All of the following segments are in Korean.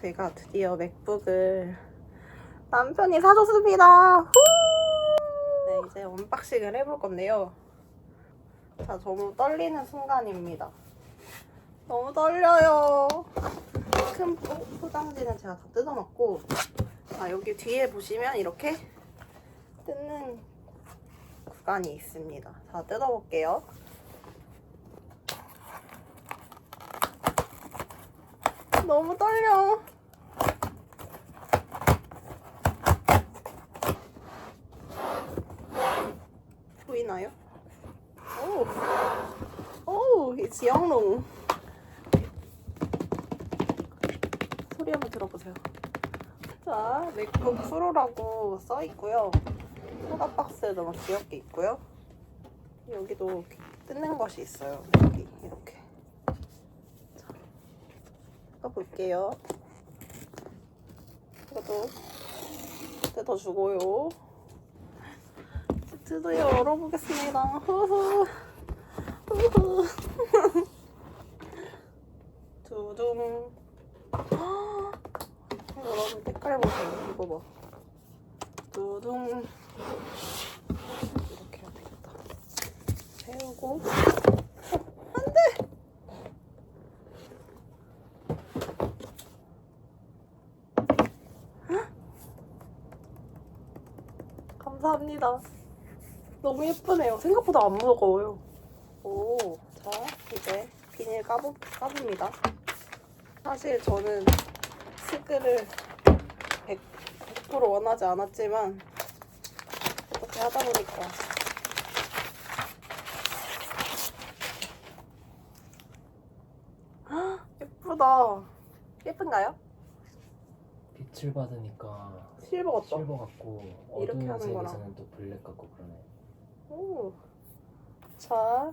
제가 드디어 맥북을 남편이 사줬습니다. 후! 네, 이제 언박싱을 해볼 건데요. 자, 너무 떨리는 순간입니다. 너무 떨려요. 큰 포- 포장지는 제가 다 뜯어놨고, 자, 여기 뒤에 보시면 이렇게 뜯는 구간이 있습니다. 자, 뜯어볼게요. 너무 떨려. 보이나요? 오, 오, it's 영롱. 소리 한번 들어보세요. 자, 맥북 프로라고 써 있고요. 소다 박스에도 막 귀엽게 있고요. 여기도 뜯는 것이 있어요. 여기 이렇게. 자, 뜯어볼게요. 이것도 뜯어 주고요. 드디어 열어보겠습니다. 두둥. 헉, 여러분 색깔 보세요. 이거 봐. 두둥. 이렇게 해야 되겠다. 세우고. 어, 안 돼! 감사합니다. 너무 예쁘네요. 생각보다 안 무거워요. 오, 자, 이제 비닐 까보, 까봅니다. 사실 저는 스크를 100, 100% 원하지 않았지만 어떻게 하다 보니까 헉, 예쁘다. 예쁜가요? 빛을 받으니까 실버 같죠? 실버 같고 이렇게 어두운 하는 거랑. 색에서는 또 블랙 같고 그러네. 오. 자,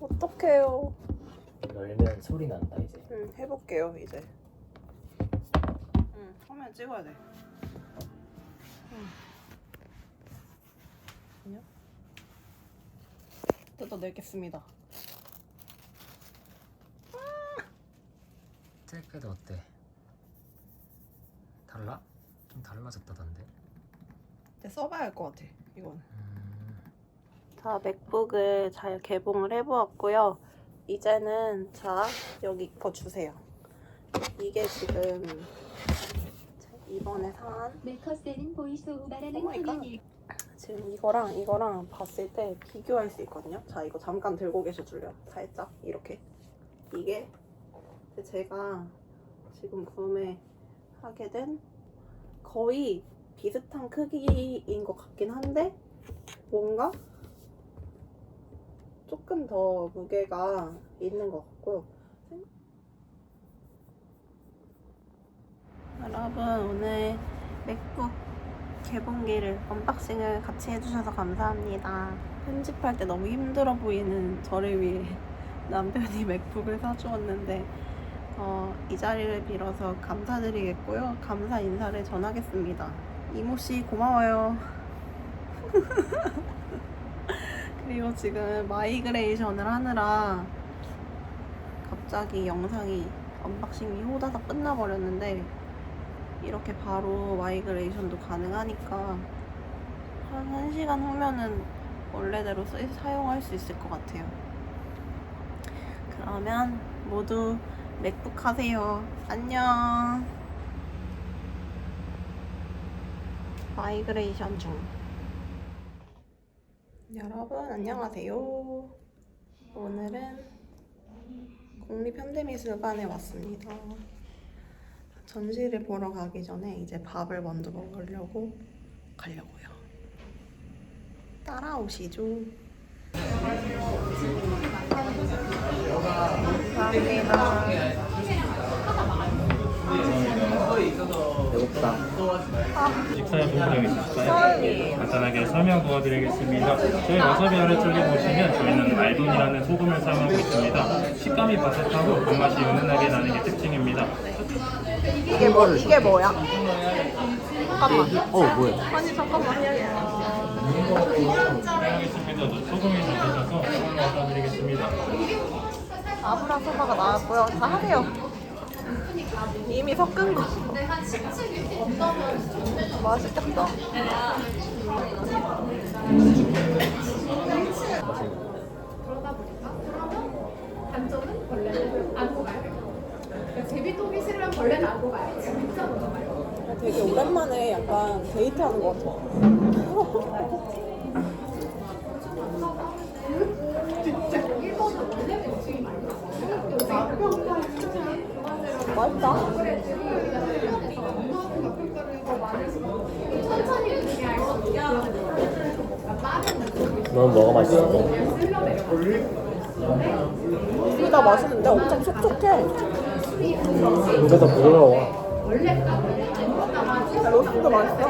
어떡해요. 열면 소리 난다 이제. 응, 해볼게요, 이제. 응, 화면 찍어야 돼. 응. 아니요? 뜯어내겠습니다. 셀패드 어때? 달라? 좀 달라졌다던데. 이제 써봐야 할 것 같아, 이건. 음, 자, 맥북을 잘 개봉을 해보았고요. 이제는 자, 여기 거 주세요. 이게 지금 자, 이번에 산 메커스는 보이스 오바라는 오마이갓. 화면이 지금 이거랑 이거랑 봤을 때 비교할 수 있거든요. 자, 이거 잠깐 들고 계셔 줄래요? 살짝 이렇게. 이게 제가 지금 구매하게 된 거의 비슷한 크기인 것 같긴 한데 뭔가 조금 더 무게가 있는 것 같고요. 여러분 오늘 맥북 개봉기를 언박싱을 같이 해주셔서 감사합니다. 편집할 때 너무 힘들어 보이는 저를 위해 남편이 맥북을 사주었는데 어, 이 자리를 빌어서 감사드리겠고요. 감사 인사를 전하겠습니다. 이모 씨 고마워요. 그리고 지금 마이그레이션을 하느라 갑자기 영상이 언박싱이 호다닥 끝나버렸는데 이렇게 바로 마이그레이션도 가능하니까 한 1시간 후면은 원래대로 쓰, 사용할 수 있을 것 같아요. 그러면 모두 맥북 하세요. 안녕. 마이그레이션 중. 여러분 안녕하세요. 오늘은 국립현대미술관에 왔습니다. 전시를 보러 가기 전에 이제 밥을 먼저 먹으려고 가려고요. 따라오시죠. 감사합니다. 배고프다. 식사에 도움이 있으실까요? 처음이에요. 간단하게 설명 도와드리겠습니다. 저희 와사비 아래쪽에 보시면 저희는 알돈이라는 소금을 사용하고 있습니다. 식감이 바삭하고 단맛이 은은하게 나는 게 특징입니다. 이게 뭐 이게 뭐야? 잠깐만. 어 뭐야? 아니 잠깐만. 소금이 잘 드셔서 설명 도와드리겠습니다. 아브라 소바가 나왔고요. 다 하세요. 이미 섞은 거. 맛있겠다. 제비똥이 싫으면 벌레는 안고 가요. 진짜 먼저 가요. 되게 오랜만에 약간 데이트하는 것 같아. 맛있다. 넌 뭐가 맛있어? 둘다 맛있는데 엄청 촉촉해. 이게 더 부드러워. 로스도 맛있어.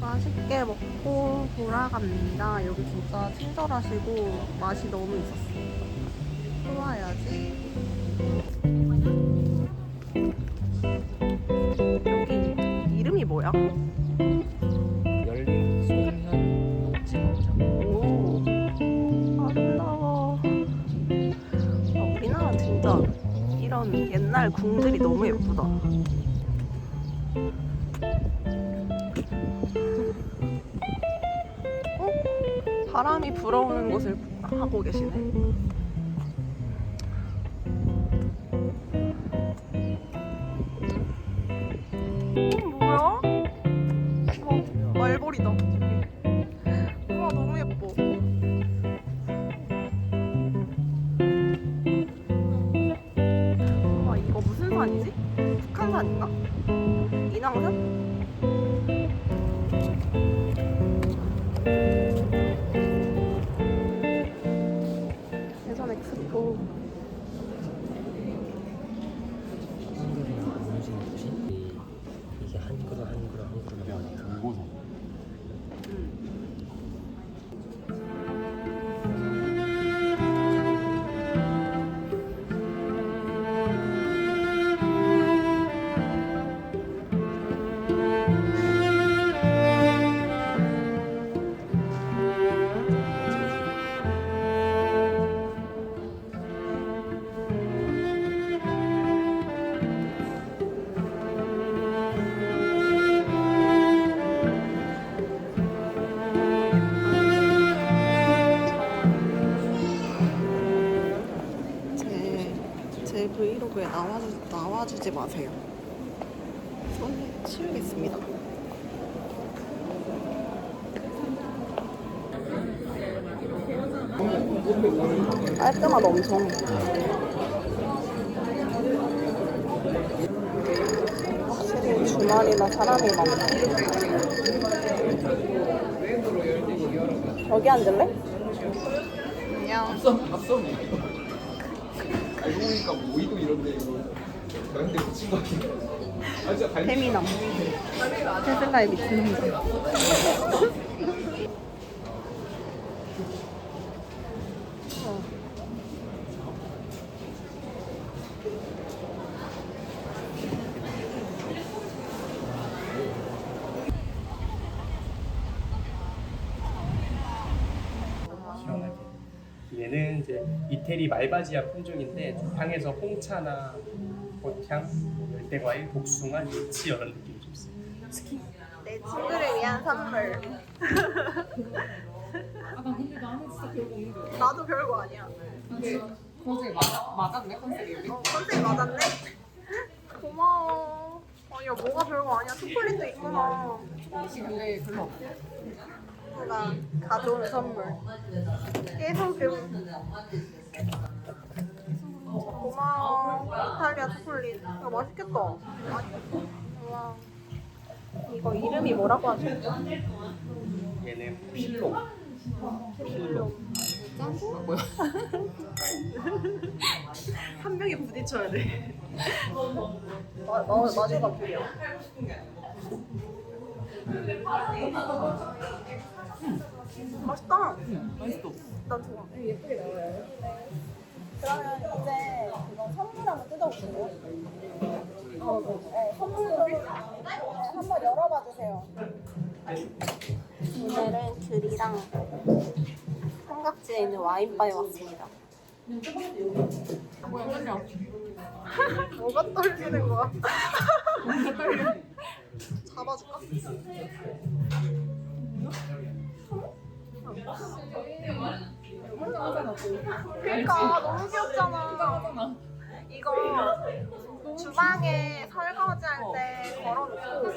맛있게 먹고 돌아갑니다. 여기 진짜 친절하시고 맛이 너무 있었어. 좋아야지. 여기 이름이 뭐야? 열린 소년 녹지 광장. 오, 아름다워. 아, 우리나라 진짜 이런 옛날 궁들이 너무 예쁘다. 어? 바람이 불어오는 곳을 하고 계시네. 어, 깔끔하다 엄청. 확실히 주말이라 사람이 많다. 여기 앉을래? 안녕. 알고 보니까 모이도 이런데 이거 나한테 붙인 거 같은데. 아 진짜 달 페미남. 테슬라에 미친 남자. 이태리 말바지아 품종인데 향에서 홍차나 꽃향, 열대과일, 복숭아, 리치 이런 느낌이 좀 있어요. 내 친구를 위한 선물. 아, 나 근데 나는 진짜 별거 없는 거야. 나도 별거 아니야. 컨셉 맞, 맞았네, 컨셉이 우리. 어, 컨셉 맞았네. 고마워. 아니야, 뭐가 별거 아니야. 초콜릿도 있구나. 근데 별로 없어. 친구가 가져온 선물. 깨소금. 고마워. 이탈리아 초콜릿. 이거 맛있겠다. 맛있겠다. 우와. 이거 이름이 뭐라고 하죠? 얘는 필로. 필로. 짠? 아, 뭐야? 한 명이 부딪혀야 돼. 마, 마, 마주가 필이야. 맛있다. 맛있어. 난 좋아. 예쁘게 나와요. 그러면 이제 그거 선물 한번 뜯어볼게요. 어, 네, 선물로 네, 한번 열어봐 주세요. 오늘은 귤이랑 삼각지에 있는 와인바에 왔습니다. 뭐야, 떨려. 뭐가 떨리는 거야? 뭔가 떨려. 잡아줄까? 그러니까 너무 귀엽잖아. 이거 주방에 설거지 할 때 걸어놓고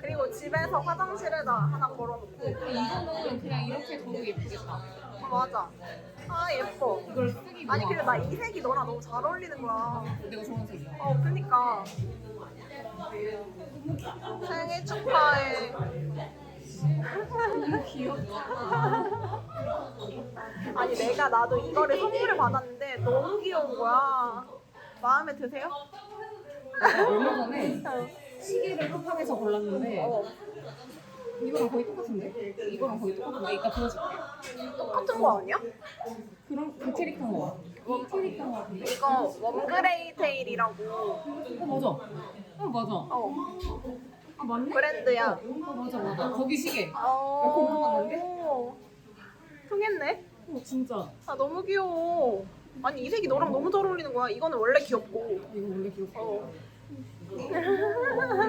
그리고 집에서 화장실에다 하나 걸어놓고 이거는 그냥 이렇게 둬도 예쁘겠다. 어, 맞아. 아 예뻐. 이걸 쓰기 아니 근데 나 이 색이 너랑 너무 잘 어울리는 거야. 내가 좋아하는 색이야. 어, 그니까. 생일 축하해. 귀엽다. 아니, 내가 나도 이거를 선물을 받았는데 너무 귀여운 거야. 마음에 드세요? 얼마 전에 시계를 쿠팡에서 골랐는데 어, 이거랑 거의 똑같은데? 이거랑 거의 똑같은데? 이따 보여줄게. 똑같은 거 아니야? 그럼 그 캐릭터인 거 같아. 이 캐릭터인 거 같은데? 이거 웜그레이 테일이라고. 어, 맞아. 어, 맞아. 어, 아? 브랜드야. 어, 맞아, 맞아. 거기 시계. 어, 고마워. 통했네? 어, 진짜. 아, 너무 귀여워. 아니, 이 색이 너랑 너무 잘 어울리는 거야. 이거는 원래 귀엽고. 이거 원래 귀엽다. 어.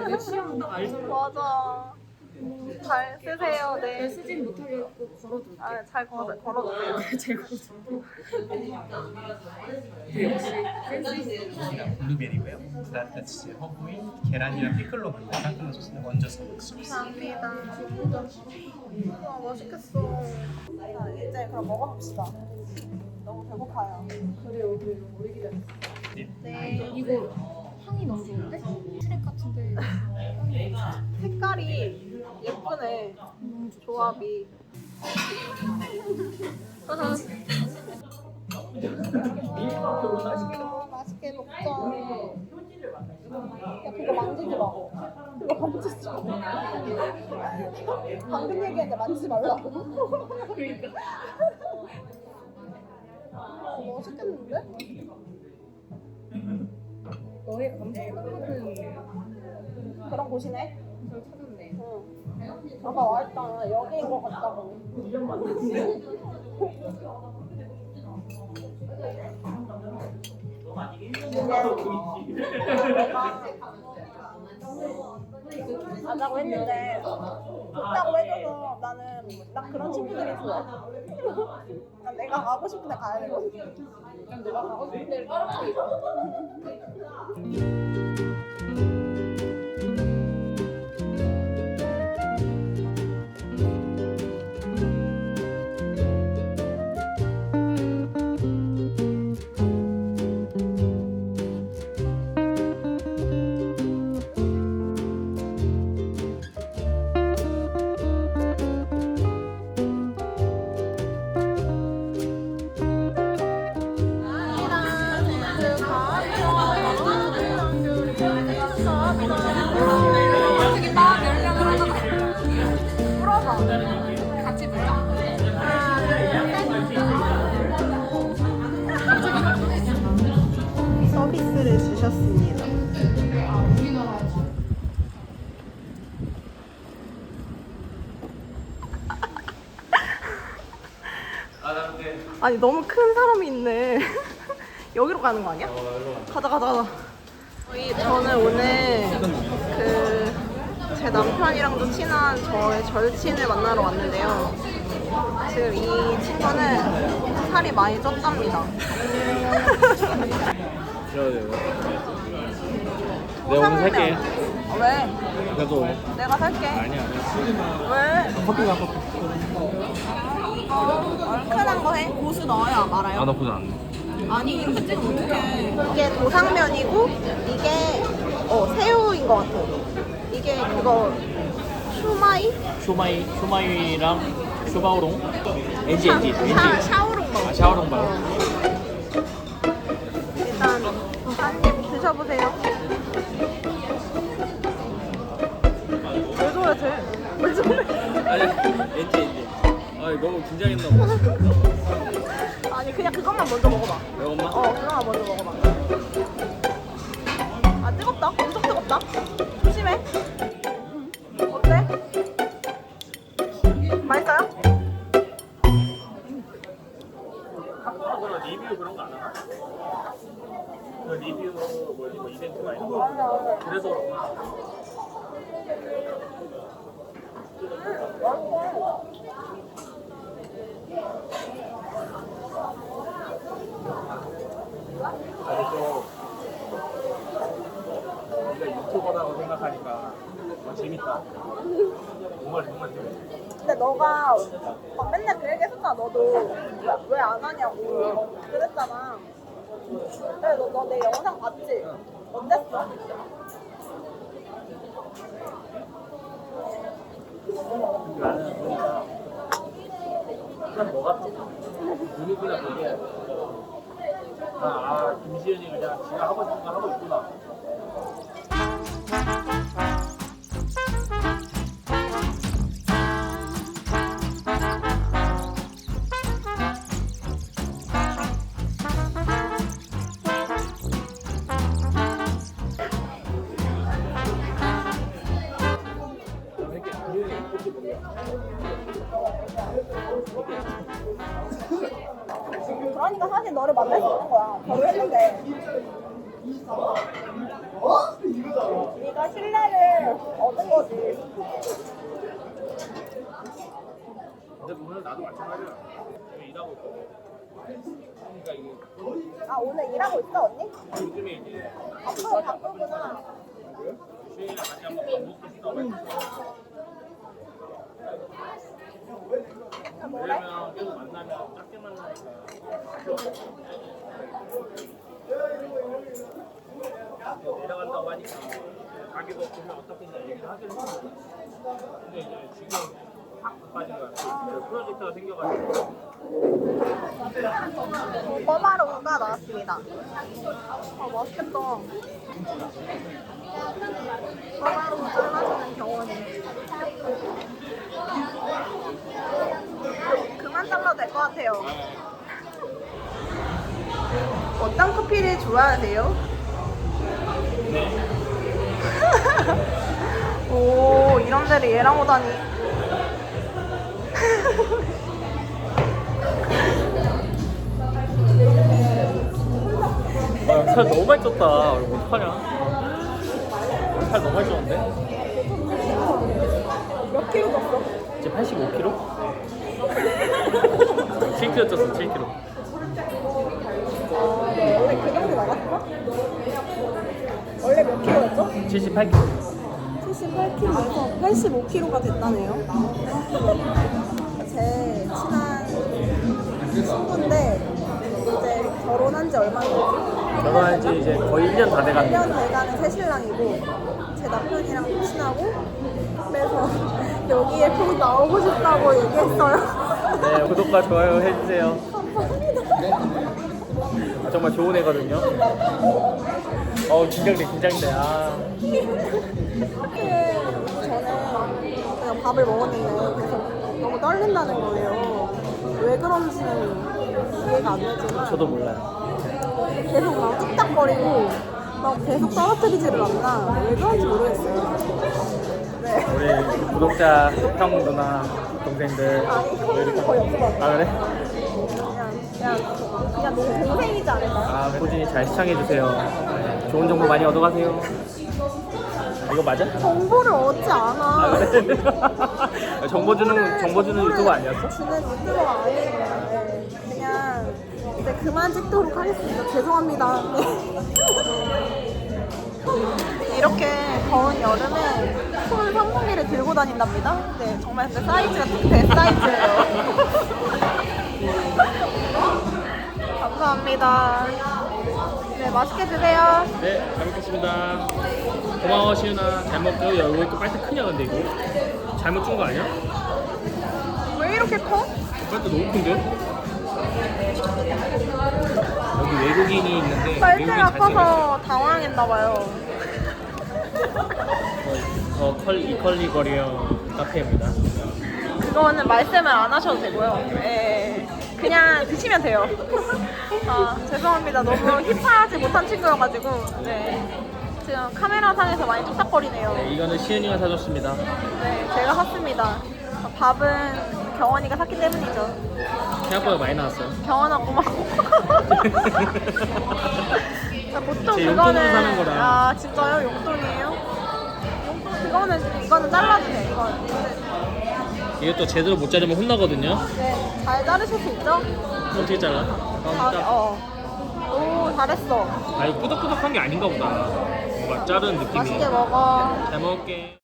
내 취향 딱 알잖아. 맞아. 잘 쓰세요. 잘 네. 쓰진 못하겠고 걸어둘게. 아, 잘 걸어, 걸어주세요. 있어. 블루베리고요. 그다음 같이 허브인 계란이랑 피클로 만든 상큼한 소스를 얹어서 먹습니다. 감사합니다. 와, 맛있겠어. 자, 이제 그럼 먹어봅시다. 너무 배고파요. 그래요, 그래요. 우리 기다. 네. 이거 향이 너무 좋은데? 트랙 같은데. 색깔이 예쁘네. 조합이. 아, 맛있게 먹자. 야, 그거 만지지 마. 그거 만지지 마. 방금 얘기했는데 만지지 말라고. 그러니까. 어, 맛있겠는데? 너의 감성은 그런 곳이네. 응. 아까 와있잖아. 여기인 것 같다고. 가자고 했는데 좋다고 해줘서 나는 난 그런 친구들이 좋아. 난 내가 가고 싶은데 가야 되거든. 난 내가 가고 싶은 데를 떨어뜨 아니 너무 큰 사람이 있네. 여기로 가는 거 아니야? 가자 가자 가자. 저희 저는 오늘 그 제 남편이랑도 친한 저의 절친을 만나러 왔는데요. 지금 이 친구는 살이 많이 쪘답니다. 내가 오늘 살게. 어, 왜? 내가 살게. 아니야. 왜? 커피 가 커피. 얼큰한 거 해. 고수 넣어요, 말아요? 나 보지 않네. 아니 이렇게 찍으면 어떡해. 이게 도상면이고 이게 어 새우인 것 같아. 이게 그거 슈마이? 쇼마이 쇼마이랑 쇼바오롱? 엔지 엔지 샤오롱 먹어. 아 샤오롱 바 일단 한입 드셔보세요. 왜 저래 쟤? 왜 저래? 아니 엔지 엔지 아 너무 긴장했나 봐 아니 그냥 그것만 먼저 먹어봐. 왜 엄마? 어 그거만 먼저 먹어봐. 아 뜨겁다. 엄청 뜨겁다. 조심해. 어때? 맛있어요? 그런 리뷰 그런 거 안 하나? 그 리뷰 뭐지 뭐 이벤트가 이런 거 그래서 그런가? 우리가 유튜버라고 생각하니까 어, 재밌다. 정말 재밌다. 근데 너가 막 맨날 그 얘기 했었잖아 너도 왜 안 하냐고 그랬잖아 근데 너 내 영상 봤지? 어땠어? 나는 그러 뭐 같아? 눈이 그냥 보게 아, 아 김지현이 그냥 지가 하고 싶은 거 하고 있구나 오늘 나도 마찬가지야. 지금 일하고 있거든 그러니까 이게 아 오늘 일하고 있어 언니? 요즘에 이제 바쁘, 바쁘구나. 주인이랑 같이 한번 밥 먹고 싶다고 했어 아, 뭐래? 왜냐면 계속 만나면 작게 만나니까. 내려간다고 하니까 가게도 보면 어떻겠냐 얘기를 했는데. 근데 이제 지금 확 빠진 거야 그 프로젝트가 생겨가지고 꼬바로우가 나왔습니다. 아 맛있겠다. 꼬바로우 잘라주는 경원이 그만 잘라도 될 것 같아요. 어떤 커피를 좋아하세요? 오 이런 데를 얘랑 오다니 살 너무 많이 쪘다 이거 어떡하냐 살 너무 많이 쪘는데? 몇 킬로 줬어? 이제 85kg? 7kg 쪘어 7kg 원래 그 정도 나갔어? 원래 몇 킬로였죠? 78kg 78kg에서 85kg가 됐다네요. 제 친한 친구인데 이제 결혼한 지 얼마 안 됐지? 결혼한 지 이제 거의 1년 다 돼가는데 1년 돼가는 새 신랑이고 제 남편이랑 친하고 그래서 여기에 꼭 나오고 싶다고 얘기했어요. 네, 구독과 좋아요 해주세요 감사합니다. 아, 정말 좋은 애거든요 어우 긴장돼 긴장돼 아 이렇게 저는 그냥 밥을 먹었는데 계속 너무 떨린다는 거예요. 왜 그런지는 이해가 안 되지만 저도 몰라요 계속 막 뚝딱거리고 막 계속 떨어뜨리지를 않나 왜 그런지 모르겠어요. 네. 우리 구독자 형 누나 동생들 아니 왜 형은 거의 없어 요아 그래? 그냥 그냥 그냥 내 동생이지 않을까요? 아 꾸준히 잘 시청해 주세요 네, 좋은 정보 많이 얻어가세요 이거 맞아? 정보를 얻지 않아. 아 그래? 정보 주는 정보 주는 정보를 유튜버 아니었어? 주는 유튜버 아니에요. 이제 그만 찍도록 하겠습니다. 죄송합니다. 네. 이렇게 더운 여름에 손 선풍기를 들고 다닌답니다. 네, 정말 근데 사이즈가 대 사이즈예요. 감사합니다. 네, 맛있게 드세요. 네, 잘 먹겠습니다. 고마워, 시윤아. 잘? 야, 왜 이렇게 빨대 크냐, 근데 이거? 잘못 준 거 아니야? 왜 이렇게 이렇게 커? 빨대 너무 큰데? 여기 외국인이 있는데 빨대 외국인 아파서 당황했나봐요. 저 컬, 이컬리 거리형 카페입니다. 그거는 말씀을 안 하셔도 되고요. 예. 그냥 드시면 돼요. 아, 죄송합니다. 너무 힙하지 못한 친구여가지고. 네. 지금 카메라 상에서 많이 툭탁거리네요. 네, 이거는 시은이가 사줬습니다. 네, 제가 샀습니다. 밥은 경원이가 샀기 때문이죠. 생각보다 많이 나왔어요. 경원아 고마워. 자, 보통 제 그거는 용돈으로 사는 거라. 아 진짜요? 용돈이에요? 용돈 그거는 이거는 잘라도 돼. 이거 이거는 이것도 제대로 못 자르면 혼나거든요. 네, 잘 자르실 수 있죠? 어떻게 잘라? 아, 어. 오 잘했어. 아 이거 꾸덕꾸덕한 게 아닌가 보다. 뭔가 자르는 느낌이. 맛있게 먹어. 잘 먹을게.